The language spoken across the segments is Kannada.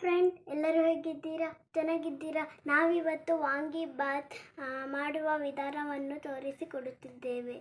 ಫ್ರೆಂಡ್ ಎಲ್ಲರೂ ಹೇಗಿದ್ದೀರಾ? ಚೆನ್ನಾಗಿದ್ದೀರಾ? ನಾವಿವತ್ತು ವಾಂಗಿ ಬಾತ್ ಮಾಡುವ ವಿಧಾನವನ್ನು ತೋರಿಸಿಕೊಡುತ್ತಿದ್ದೇವೆ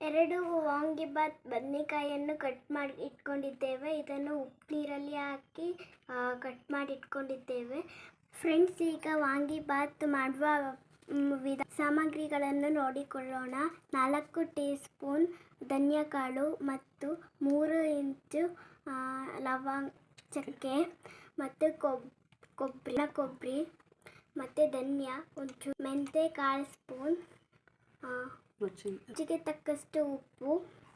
ಎರಡು ವಾಂಗಿ ಬಾತ್ ಬದನೆಕಾಯಿಯನ್ನು ಕಟ್ ಮಾಡಿ ಇಟ್ಕೊಂಡಿದ್ದೇವೆ. ಇದನ್ನು ಉಪ್ಪು ನೀರಲ್ಲಿ ಹಾಕಿ ಕಟ್ ಮಾಡಿ ಇಟ್ಕೊಂಡಿದ್ದೇವೆ. ಫ್ರೆಂಡ್ಸ್ ಈಗ ವಾಂಗಿ ಬಾತ್ ಮಾಡುವ ವಿಧ, ಸಾಮಗ್ರಿಗಳನ್ನು ನೋಡಿಕೊಳ್ಳೋಣ. ನಾಲ್ಕು ಟೀ ಸ್ಪೂನ್ ಧನಿಯಕಾಳು ಮತ್ತು ಮೂರು ಇಂಚು ಲವಂಗ ಚಕ್ಕೆ ಮತ್ತು ಕೊಬ್ ಕೊಬ್ಬರಿ ಕೊಬ್ಬರಿ ಮತ್ತು ಧನಿಯಾ ಒಂಚೂರು ಮೆಂತೆ ಕಾಲು ಸ್ಪೂನ್ ರುಚಿ ರುಚಿಗೆ ತಕ್ಕಷ್ಟು ಉಪ್ಪು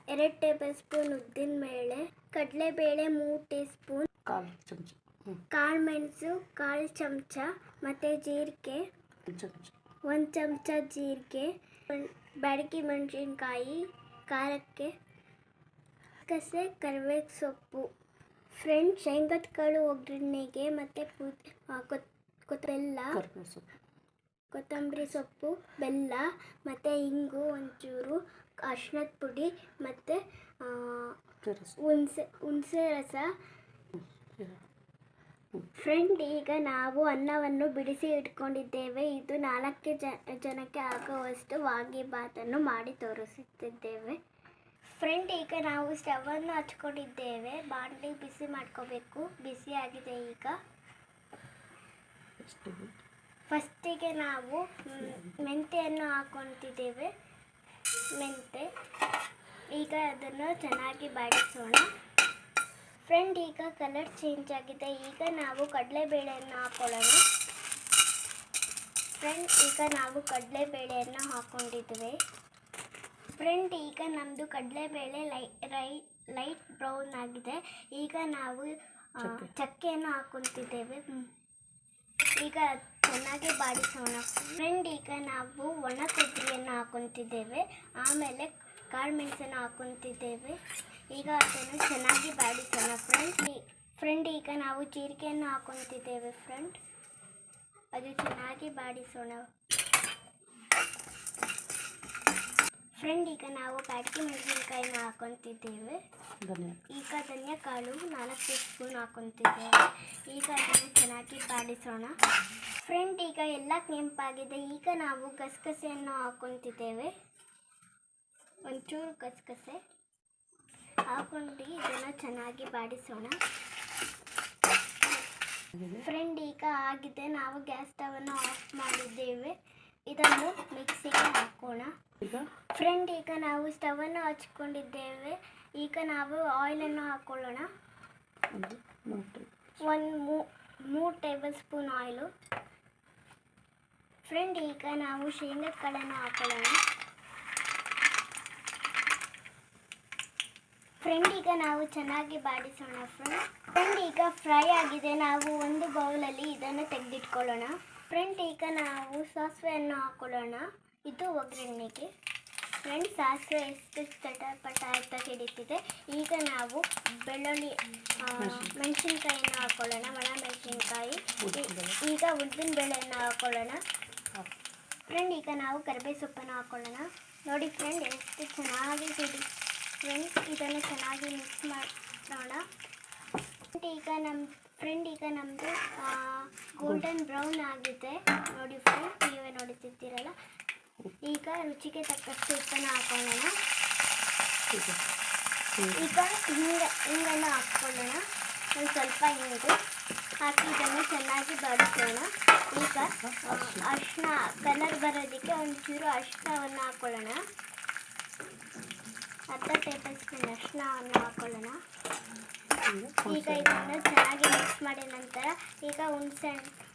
ಎರಡು ಟೇಬಲ್ ಸ್ಪೂನ್ ಉದ್ದಿನಬೇಳೆ ಕಡಲೆಬೇಳೆ ಮೂರು ಟೀ ಸ್ಪೂನ್ ಕಾಲು ಚಮಚ. ಹ್ಞೂ ಕಾಳು ಮೆಣಸು ಕಾಲು ಚಮಚ ಮತ್ತು ಜೀರಿಗೆ ಒಂದು ಚಮಚ. ಒಂದು ಚಮಚ ಜೀರಿಗೆ ಬ್ಯಾಡಗಿ ಮೆಣಸಿನ್ಕಾಯಿ ಖಾರಕ್ಕೆ ಕಸೆ ಕರಿಬೇವು ಸೊಪ್ಪು ಫ್ರೆಂಡ್ ಶೇಂಗದ ಕಾಳು ಒಗ್ಗರಣೆಗೆ ಮತ್ತು ಕೊತ್ ಕೊತ್ತಂಬರಿ ಸೊಪ್ಪು ಬೆಲ್ಲ ಮತ್ತು ಇಂಗು ಒಂಚೂರು ಅರ್ಶಿನದ ಪುಡಿ ಮತ್ತು ಹುಣಸೆ ಹುಣಸೆ ರಸ. ಫ್ರೆಂಡ್ ಈಗ ನಾವು ಅನ್ನವನ್ನು ಬಿಡಿಸಿ ಇಟ್ಕೊಂಡಿದ್ದೇವೆ. ಇದು ನಾಲ್ಕು ಜ ಜನಕ್ಕೆ ಆಗುವಷ್ಟು ವಾಂಗಿಬಾತನ್ನು ಮಾಡಿ ತೋರಿಸುತ್ತಿದ್ದೇವೆ. ಫ್ರೆಂಡ್ ಈಗ ನಾವು ಸ್ಟವನ್ನು ಹಚ್ಕೊಂಡಿದ್ದೇವೆ. ಬಾಣಲಿ ಬಿಸಿ ಮಾಡ್ಕೋಬೇಕು. ಬಿಸಿ ಆಗಿದೆ ಈಗ. ಫಸ್ಟಿಗೆ ನಾವು ಮೆಂತೆಯನ್ನು ಹಾಕೊತಿದ್ದೇವೆ ಮೆಂತೆ. ಈಗ ಅದನ್ನು ಚೆನ್ನಾಗಿ ಬಾಡಿಸೋಣ. ಫ್ರೆಂಡ್ ಈಗ ಕಲರ್ ಚೇಂಜ್ ಆಗಿದೆ. ಈಗ ನಾವು ಕಡಲೆಬೇಳೆಯನ್ನು ಹಾಕೊಳ್ಳೋಣ ಫ್ರೆಂಡ್ ಈಗ ನಾವು ಕಡಲೆಬೇಳೆಯನ್ನು ಹಾಕೊಂಡಿದ್ವಿ ಫ್ರೆಂಡ್ ಈಗ ನಮ್ಮದು ಕಡಲೆಬೇಳೆ ಲೈ ರೈ ಲೈಟ್ ಬ್ರೌನ್ ಆಗಿದೆ. ಈಗ ನಾವು. ಚಕ್ಕೆಯನ್ನು ಹಾಕೊತಿದ್ದೇವೆ. ಈಗ ಚೆನ್ನಾಗಿ ಬಾಡಿಸೋಣ. ಫ್ರೆಂಡ್ ಈಗ ನಾವು ಒಣ ಕೊಬ್ಬರಿಯನ್ನು ಹಾಕೊತಿದ್ದೇವೆ ಆಮೇಲೆ ಕಾಳು ಮೆಣಸನ್ನು ಹಾಕೊತಿದ್ದೇವೆ ಈಗ ಅದನ್ನು ಚೆನ್ನಾಗಿ ಬಾಡಿಸೋಣ. ಫ್ರೆಂಡ್ ಫ್ರೆಂಡ್ ಈಗ ನಾವು ಜೀರಿಗೆಯನ್ನು ಹಾಕೊತಿದ್ದೇವೆ ಫ್ರೆಂಡ್ ಅದು ಚೆನ್ನಾಗಿ ಬಾಡಿಸೋಣ. ಫ್ರೆಂಡ್ ಈಗ ನಾವು ಬ್ಯಾಡಗಿ ಮೆಣಸಿನ್ಕಾಯಿನ ಹಾಕೊತಿದ್ದೇವೆ. ಈಗ ಧನ್ಯಕಾಳು ಕಾಳು ನಾಲ್ಕು ಟೀ ಸ್ಪೂನ್ ಹಾಕೊತಿದ್ದೇವೆ. ಈಗ ಅದನ್ನು ಚೆನ್ನಾಗಿ ಬಾಡಿಸೋಣ. ಫ್ರೆಂಡ್ ಈಗ ಎಲ್ಲ ಕೆಂಪಾಗಿದೆ. ಈಗ ನಾವು ಗಸಗಸೆಯನ್ನು ಹಾಕೊತಿದ್ದೇವೆ. ಒಂಚೂರು ಗಸಗಸೆ. ಹಾಕೊಂಡು ಇದನ್ನು ಚೆನ್ನಾಗಿ ಬಾಡಿಸೋಣ. ಫ್ರೆಂಡ್ ಈಗ ಆಗಿದೆ. ನಾವು ಗ್ಯಾಸ್ ಸ್ಟವನ್ನು ಆಫ್ ಮಾಡಿದ್ದೇವೆ. ಇದನ್ನು ಮಿಕ್ಸಿಗೆ ಹಾಕೋಣ. ಈಗ? ಫ್ರೆಂಡ್ ಈಗ ನಾವು ಸ್ಟವನ್ನು ಹಚ್ಕೊಂಡಿದ್ದೇವೆ. ಈಗ ನಾವು ಆಯಿಲನ್ನು ಹಾಕೊಳ್ಳೋಣ. ಒಂದು ಮೂ ಮೂರು ಟೇಬಲ್ ಸ್ಪೂನ್ ಆಯಿಲು. ಫ್ರೆಂಡ್ ಈಗ ನಾವು ಶೇಂಗದ ಕಾಳನ್ನು ಹಾಕೊಳ್ಳೋಣ. ಫ್ರೆಂಡ್ ಈಗ ನಾವು ಚೆನ್ನಾಗಿ ಬಾಡಿಸೋಣ. ಫ್ರೆಂಡ್ ಫ್ರೆಂಡ್ ಈಗ ಫ್ರೈ ಆಗಿದೆ. ನಾವು ಒಂದು ಬೌಲಲ್ಲಿ ಇದನ್ನು ತೆಗೆದಿಟ್ಕೊಳ್ಳೋಣ. ಫ್ರೆಂಡ್ ಈಗ ನಾವು ಸಾಸಿವೆಯನ್ನು ಹಾಕೊಳ್ಳೋಣ. ಇದು ಒಗ್ಗರಣೆಗೆ. ಫ್ರೆಂಡ್ ಸಾಸಿವೆ ಎಷ್ಟು ಚಟಪಟ ಅಂತ ಹಿಡಿತಿದೆ. ಈಗ ನಾವು ಬೆಳ್ಳುಳ್ಳಿ ಮೆಣಸಿನ್ಕಾಯಿಯನ್ನು ಹಾಕೊಳ್ಳೋಣ. ಒಣ ಮೆಣಸಿನ್ಕಾಯಿ. ಈಗ ಉದ್ದಿನ ಬೇಳೆಯನ್ನು ಹಾಕೊಳ್ಳೋಣ. ಫ್ರೆಂಡ್ ಈಗ ನಾವು ಕರಿಬೇವು ಸೊಪ್ಪನ್ನು ಹಾಕೊಳ್ಳೋಣ. ನೋಡಿ ಫ್ರೆಂಡ್ ಎಷ್ಟು ಚೆನ್ನಾಗಿ ಹಿಡಿ ಫ್ರೆಂಡ್ ಇದನ್ನು ಚೆನ್ನಾಗಿ ಮಿಕ್ಸ್ ಮಾಡೋಣ ಈಗ ನಮ್ಮ ಫ್ರೆಂಡ್ ಈಗ ನಮ್ಮದು ಗೋಲ್ಡನ್ ಬ್ರೌನ್ ಆಗಿದೆ. ನೋಡಿ ಫ್ರೆಂಡ್ ನೀವೇ ನೋಡುತ್ತಿದ್ದೀರಲ್ಲ. ಈಗ ರುಚಿಗೆ ತಕ್ಕಷ್ಟು ಉಪ್ಪನ್ನು ಹಾಕೊಳ್ಳೋಣ. ಈಗ ಹೀಗೆ, ಹಿಂಗನ್ನು ಹಾಕ್ಕೊಳ್ಳೋಣ ಒಂದು ಸ್ವಲ್ಪ ಹಿಂಗು. ಹಾಕಿ ಇದನ್ನು ಚೆನ್ನಾಗಿ ಬಡಿಸೋಣ. ಈಗ ಅರಿಶಿನ, ಕಲರ್ ಬರೋದಕ್ಕೆ ಒಂಚೂರು ಅರಿಶಿನವನ್ನು ಹಾಕೊಳ್ಳೋಣ. ಅರ್ಧ ಟೇಬಲ್ ಸ್ಪೂನ್ ಅರಿಶಿನವನ್ನು ಹಾಕೊಳ್ಳೋಣ. ಈಗ ಇದನ್ನು ಚೆನ್ನಾಗಿ ಮಿಕ್ಸ್ ಮಾಡಿದ ನಂತರ ಈಗ ಹುಣಸೆ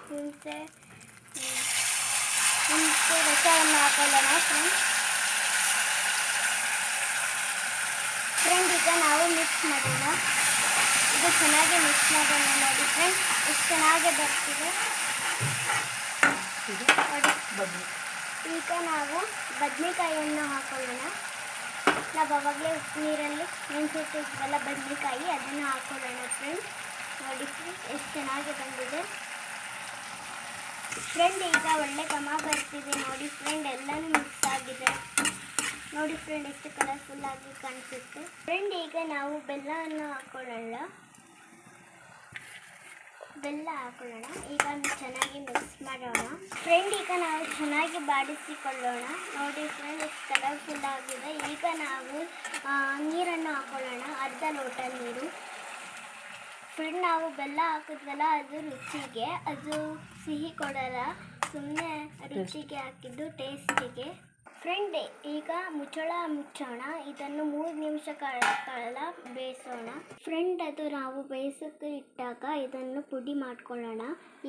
ಹುಣಸೆ ಹುಣಸೆ ರಸವನ್ನು ಹಾಕೊಳ್ಳೋಣ ಫ್ರೆಂಡ್ ಫ್ರೆಂಡ್ ಈಗ ನಾವು ಮಿಕ್ಸ್ ಮಾಡೋಣ. ಇದು ಚೆನ್ನಾಗಿ ಮಿಕ್ಸ್ ಮಾಡೋಣ ನೋಡಿ ಫ್ರೆಂಡ್ ಎಷ್ಟು ಚೆನ್ನಾಗಿ ಬರ್ತಿದೆ. ಈಗ ನಾವು ಬದನೆಕಾಯಿಯನ್ನು ಹಾಕೊಳ್ಳೋಣ. ನಾವು ಅವಾಗಲೇ ಉಪ್ಪು ನೀರಲ್ಲಿ ನೆನೆಸಿಟ್ಟಿದ್ವಲ್ಲ ಬದನೆಕಾಯಿ, ಅದನ್ನು ಹಾಕೊಳ್ಳೋಣ ಫ್ರೆಂಡ್ ನೋಡಿ ಫ್ರೆಂಡ್ ಎಷ್ಟು ಚೆನ್ನಾಗಿ ಬಂದಿದೆ. ಫ್ರೆಂಡ್ ಈಗ ಒಳ್ಳೆ ಘಮ ಬರ್ತಿದೆ. ನೋಡಿ ಫ್ರೆಂಡ್ ಎಲ್ಲನೂ ಮಿಕ್ಸ್ ಆಗಿದೆ. ನೋಡಿ ಫ್ರೆಂಡ್ ಎಷ್ಟು ಕಲರ್ಫುಲ್ ಆಗಿ ಕಾಣಿಸುತ್ತೆ. ಫ್ರೆಂಡ್ ಈಗ ನಾವು ಬೆಲ್ಲವನ್ನು ಹಾಕೊಳ್ಳೋಣ. ಬೆಲ್ಲ ಹಾಕೊಳ್ಳೋಣ. ಈಗ ಚೆನ್ನಾಗಿ ಮಿಕ್ಸ್ ಮಾಡೋಣ. ಫ್ರೆಂಡ್ ಈಗ ನಾವು ಚೆನ್ನಾಗಿ ಬಾಡಿಸಿಕೊಳ್ಳೋಣ. ನೋಡಿ ಫ್ರೆಂಡ್ ಎಷ್ಟು ಕಲರ್ಫುಲ್ ಆಗಿದೆ. ಈಗ ನಾವು ನೀರನ್ನು ಹಾಕೊಳ್ಳೋಣ. ಅರ್ಧ ಲೋಟ ನೀರು. ಫ್ರೆಂಡ್ ನಾವು ಬೆಲ್ಲ ಹಾಕಿದ್ವಲ್ಲ, ಅದು ರುಚಿಗೆ. ಅದು ಸಿಹಿ ಕೊಡಲ್ಲ. ಸುಮ್ಮನೆ ರುಚಿಗೆ ಹಾಕಿದ್ದು ಟೇಸ್ಟಿಗೆ ಫ್ರೆಂಡ್, ಈಗ ಮುಚ್ಚಳ ಮುಚ್ಚೋಣ. ಇದನ್ನು ಮೂರು ನಿಮಿಷ ಕಾಲ ಬೇಯಿಸೋಣ. ಫ್ರೆಂಡ್, ಅದು ನಾವು ಬೇಯಿಸೋಕೆ ಇಟ್ಟಾಗ ಇದನ್ನು ಪುಡಿ ಮಾಡ್ಕೊಳ್ಳೋಣ.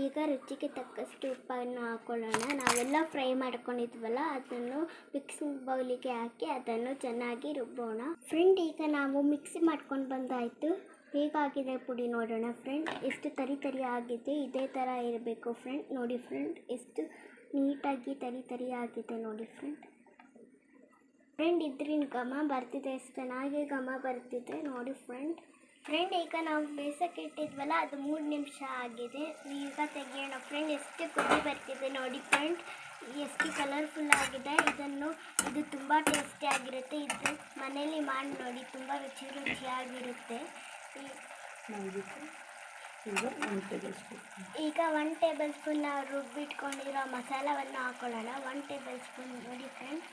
ಈಗ ರುಚಿಗೆ ತಕ್ಕಷ್ಟು ಉಪ್ಪನ್ನು ಹಾಕೊಳ್ಳೋಣ. ನಾವೆಲ್ಲ ಫ್ರೈ ಮಾಡ್ಕೊಂಡಿದ್ವಲ್ಲ, ಅದನ್ನು ಮಿಕ್ಸಿಂಗ್ ಬೌಲಿಗೆ ಹಾಕಿ ಅದನ್ನು ಚೆನ್ನಾಗಿ ರುಬ್ಬೋಣ. ಫ್ರೆಂಡ್, ಈಗ ನಾವು ಮಿಕ್ಸಿ ಮಾಡ್ಕೊಂಡು ಬಂದಾಯಿತು. ಹೇಗಾಗಿದೆ ಪುಡಿ ನೋಡೋಣ ಫ್ರೆಂಡ್. ಎಷ್ಟು ತರಿ ತರಿ ಆಗಿದೆ, ಇದೇ ಥರ ಇರಬೇಕು ಫ್ರೆಂಡ್. ನೋಡಿ ಫ್ರೆಂಡ್, ಎಷ್ಟು ನೀಟಾಗಿ ತರಿ ತರಿ ಆಗಿದೆ ನೋಡಿ ಫ್ರೆಂಡ್. ಫ್ರೆಂಡ್ ಇದ್ರಿನ ಘಮ ಬರ್ತಿದೆ ಎಷ್ಟು ಚೆನ್ನಾಗಿ ಘಮ ಬರ್ತಿದೆ ನೋಡಿ ಫ್ರೆಂಡ್ ಫ್ರೆಂಡ್ ಈಗ ನಾವು ಬೇಸಕ್ಕೆ ಇಟ್ಟಿದ್ವಲ್ಲ ಅದು ಮೂರು ನಿಮಿಷ ಆಗಿದೆ. ಈಗ ತೆಗಿಯೋಣ. ಫ್ರೆಂಡ್ ಎಷ್ಟು ಕುದಿ ಬರ್ತಿದೆ ನೋಡಿ ಫ್ರೆಂಡ್ ಎಷ್ಟು ಕಲರ್ಫುಲ್ ಆಗಿದೆ. ಇದನ್ನು ಇದು ತುಂಬ ಟೇಸ್ಟಿ ಆಗಿರುತ್ತೆ. ಇದು ಮನೇಲಿ ಮಾಡಿ ನೋಡಿ ತುಂಬ ರುಚಿ ರುಚಿಯಾಗಿರುತ್ತೆ. ಈಗ ಒನ್ ಟೇಬಲ್ ಸ್ಪೂನ್ ನಾವು ರುಬ್ಬಿಟ್ಕೊಂಡಿರೋ ಮಸಾಲವನ್ನು ಹಾಕೊಳ್ಳೋಣ. ಒನ್ ಟೇಬಲ್ ಸ್ಪೂನ್ ನೋಡಿ ಫ್ರೆಂಡ್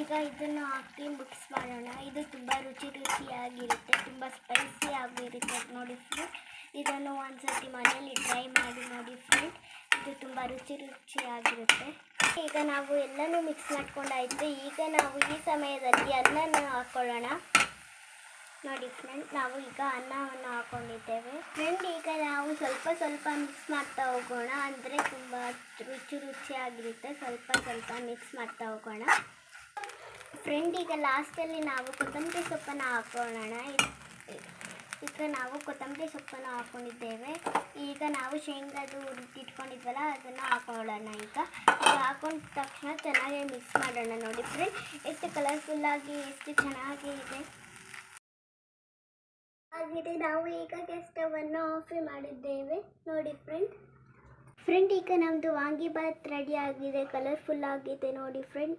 ಈಗ ಇದನ್ನು ಹಾಕಿ ಮಿಕ್ಸ್ ಮಾಡೋಣ. ಇದು ತುಂಬ ರುಚಿ ರುಚಿಯಾಗಿರುತ್ತೆ ತುಂಬ ಸ್ಪೈಸಿ ಆಗಿರುತ್ತೆ ನೋಡಿ ಫ್ರೆಂಡ್ ಇದನ್ನು ಒಂದ್ಸತಿ ಮನೆಯಲ್ಲಿ ಟ್ರೈ ಮಾಡಿ ನೋಡಿ ಫ್ರೆಂಡ್ ಇದು ತುಂಬ ರುಚಿ ರುಚಿಯಾಗಿರುತ್ತೆ ಈಗ ನಾವು ಎಲ್ಲನೂ ಮಿಕ್ಸ್ ಮಾಡ್ಕೊಂಡಾಯಿತು. ಈಗ ನಾವು ಈ ಸಮಯದಲ್ಲಿ ಅನ್ನನ ಹಾಕೊಳ್ಳೋಣ. ನೋಡಿ ಫ್ರೆಂಡ್ ನಾವು ಈಗ ಅನ್ನವನ್ನು ಹಾಕೊಂಡಿದ್ದೇವೆ. ಫ್ರೆಂಡ್ ಈಗ ನಾವು ಸ್ವಲ್ಪ ಸ್ವಲ್ಪ ಮಿಕ್ಸ್ ಮಾಡ್ತಾ ಹೋಗೋಣ. ಅಂದರೆ ತುಂಬ ರುಚಿ ರುಚಿಯಾಗಿರುತ್ತೆ ಸ್ವಲ್ಪ ಸ್ವಲ್ಪ ಮಿಕ್ಸ್ ಮಾಡ್ತಾ ಹೋಗೋಣ. ಫ್ರೆಂಡ್ ಈಗ ಲಾಸ್ಟಲ್ಲಿ ನಾವು ಕೊತ್ತಂಬರಿ ಸೊಪ್ಪನ್ನು ಹಾಕೊಳ್ಳೋಣ ಈಗ ನಾವು ಕೊತ್ತಂಬರಿ ಸೊಪ್ಪನ್ನು ಹಾಕೊಂಡಿದ್ದೇವೆ. ಈಗ ನಾವು ಶೇಂಗಾದು ಉರಿದಿಟ್ಕೊಂಡಿದ್ವಲ್ಲ ಅದನ್ನು ಹಾಕೊಳ್ಳೋಣ ಈಗ. ಹಾಕೊಂಡ ತಕ್ಷಣ ಚೆನ್ನಾಗಿ ಮಿಕ್ಸ್ ಮಾಡೋಣ ನೋಡಿ ಫ್ರೆಂಡ್ ಎಷ್ಟು ಕಲರ್ಫುಲ್ಲಾಗಿ ಎಷ್ಟು ಚೆನ್ನಾಗಿ ಇದೆ. ಆಗಿದೆ, ನಾವು ಈಗ ಸ್ಟವನ್ನು ಆಫ್ ಮಾಡಿದ್ದೇವೆ. ನೋಡಿ ಫ್ರೆಂಡ್ ಫ್ರೆಂಡ್ ಈಗ ನಮ್ಮದು ವಾಂಗಿಬಾತ್ ರೆಡಿ ಆಗಿದೆ ಕಲರ್ಫುಲ್ ಆಗಿದೆ ನೋಡಿ ಫ್ರೆಂಡ್